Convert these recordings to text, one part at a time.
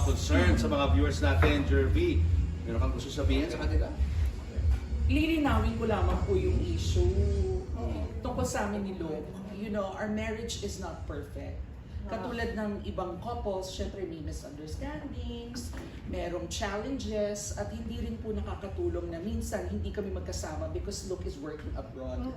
mga concerns sa mga viewers natin, Jervy. Meron kang gusto sabihin sa kanila? lilinawin ko lamang po yung issue tungkol sa amin ni Luke. You know, our marriage is not perfect. Katulad ng ibang couples, syempre may misunderstandings, merong challenges, at hindi rin po nakakatulong na minsan hindi kami magkasama because Luke is working abroad.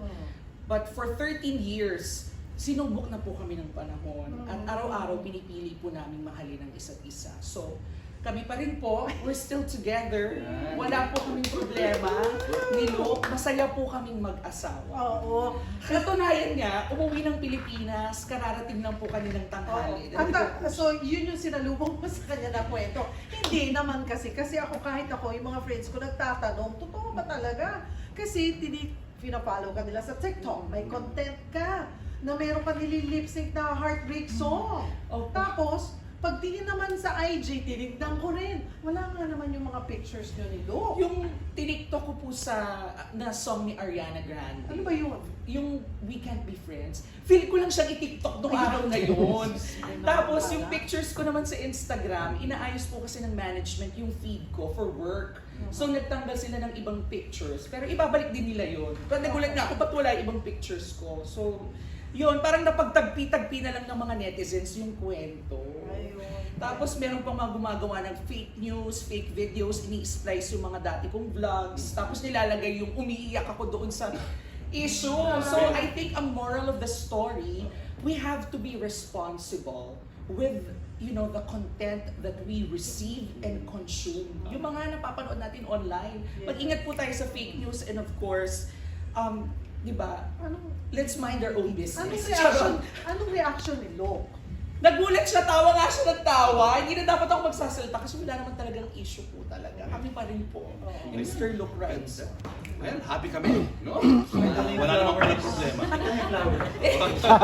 But for 13 years, sinubok na po kami ng panahon. At araw-araw pinipili po namin mahalin ang isa't isa. So, kami pa rin po, we're still together. Wala po kaming problema ni Luke. Masaya po kaming mag-asawa. Oo. Katunayan nga, umuwi ng Pilipinas, kararating lang po kanilang tanghali. At, ah, so, yun yung sinalubong ko sa kanya na kwento. Hindi naman kasi. Kasi ako kahit ako, yung mga friends ko nagtatanong, totoo ba talaga? Kasi tini, pinapollow ka nila sa TikTok. May content ka na meron ka nililip sync na heartbreak song. Opo. Tapos, pagtingin naman sa IG, tinignan ko rin. Wala nga naman yung mga pictures nyo ni Luke. Yung tiniktok ko po sa na song ni Ariana Grande. Ano ba yun? yung We Can't Be Friends, feel ko lang siyang itiktok nung araw na yun. Tapos yung pictures ko naman sa Instagram, inaayos po kasi ng management yung feed ko for work. So nagtanggal sila ng ibang pictures. Pero ibabalik din nila yun. Pero nagulat nga ako, ba't wala ibang pictures ko? So, yun, parang napagtagpi-tagpi na lang ng mga netizens yung kwento. Ayun. Tapos meron pang mga gumagawa ng fake news, fake videos, ini-splice yung mga dati kong vlogs. Tapos nilalagay yung umiiyak ako doon sa issue. So I think ang moral of the story, we have to be responsible with you know the content that we receive and consume. Yung mga napapanood natin online. Mag-ingat po tayo sa fake news and of course, um, 'di ba? Anong, Let's mind our own business. anong reaction? Anong reaction ni Luke? Nagulat siya, tawa nga siya ng tawa. Hindi na dapat ako magsasalita kasi wala naman talagang issue po talaga. Kami pa rin po. ni Mr. Luke Rights. Well, happy kami, no? Wala namang pala problema.